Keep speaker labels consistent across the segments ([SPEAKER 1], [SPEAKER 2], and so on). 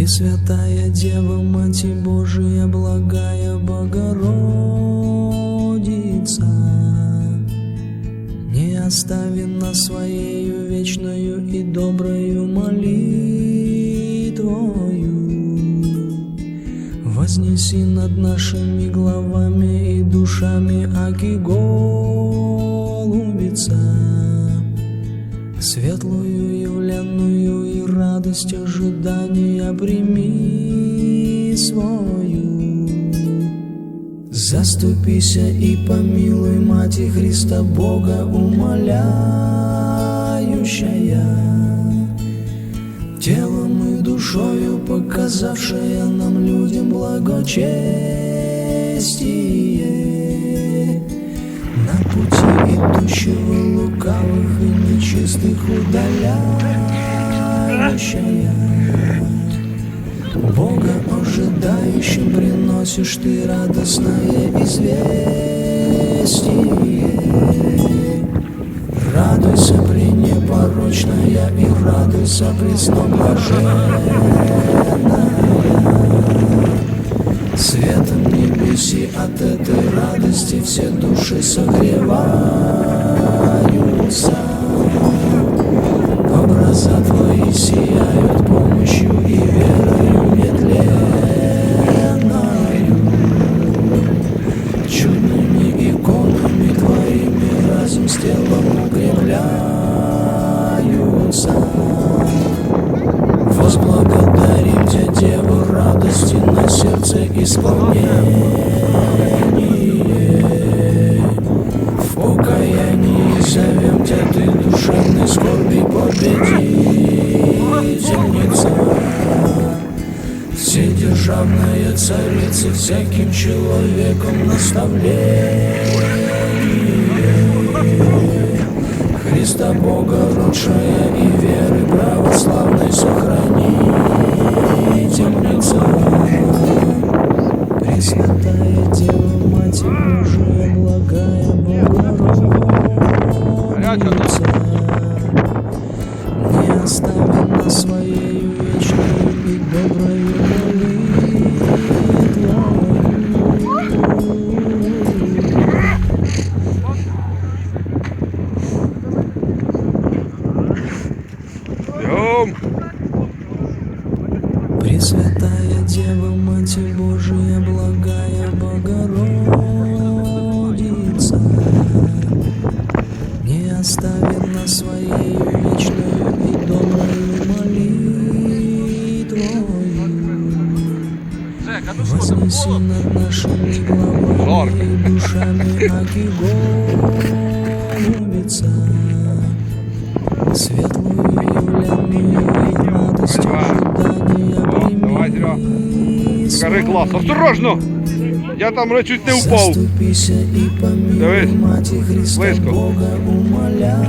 [SPEAKER 1] Пресвятая Дева, Мать Божия, благая Богородица, не остави нас своею вечною и доброю молитвою. Вознеси над нашими главами и душами аки голубица, Светлую явленную радость ожидания прими свою. Заступися и помилуй, Мати Христа Бога умоляющая, телом и душою показавшая нам людям благочестие. На пути идущего лукавых и нечистых удаляющая. Бога ожидающим приносишь ты радостное известие. Радуйся, пренепорочная, и радуйся, пресноблаженная. Светом небеси от этой радости все души согреваются. Образа твои сияют исполнение. В покаянии зовем Тебя, Ты душевной скорби победительница. Вседержавная царица, всяким человеком наставление. Христа Бога родшая и веры православной сохранительница. Богородица, не остави нас своей вечной и доброй! Пресвятая Дева, Мать Божия, благая Богородица, не остави нас своей вечной и доброй молитвою. Вознеси над нашими главами и душами аки голубица, Светлую явленную и радость ожидания прими
[SPEAKER 2] Скажи клас. Осторожно! Я там чуть не.
[SPEAKER 1] Заступися помилуй,
[SPEAKER 2] Дивись,
[SPEAKER 1] Маті Христа
[SPEAKER 2] близько.
[SPEAKER 1] Бога умоляющая,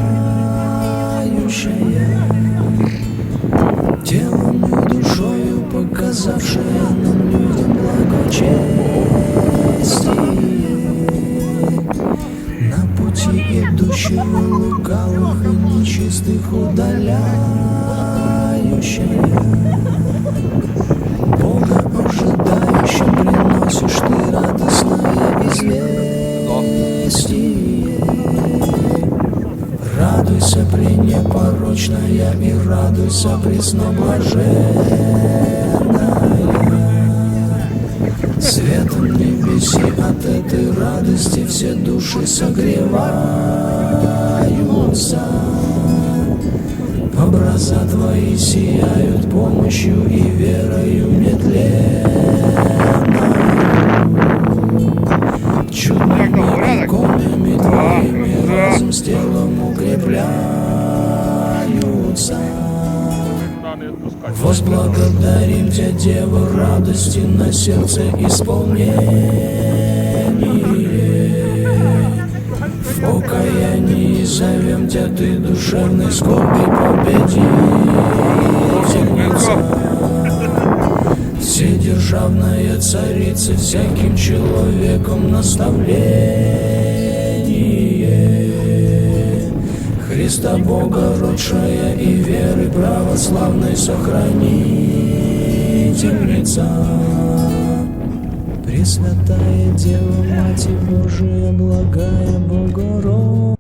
[SPEAKER 1] телом и душою показавшая нам людям благочестие. На пути идущего лукавых и нечистых удаляющая. Радуйся, пренепорочная, и радуйся, пресноблаженная. Светом небеси от этой радости все души согреваются. Образа твои сияют помощью и верою нетленною. Чудными иконами твоими разум с телом укрепляются. Возблагодарим Тебя, Дева, радости на сердце исполнение. В покаянии зовем Тебя, Ты душевной скорби победительница. Вседержавная царица, всяким человеком наставление. Христа Бога родшая и веры православной сохранительница. Пресвятая Дева, Мать Божия, благая Богородица.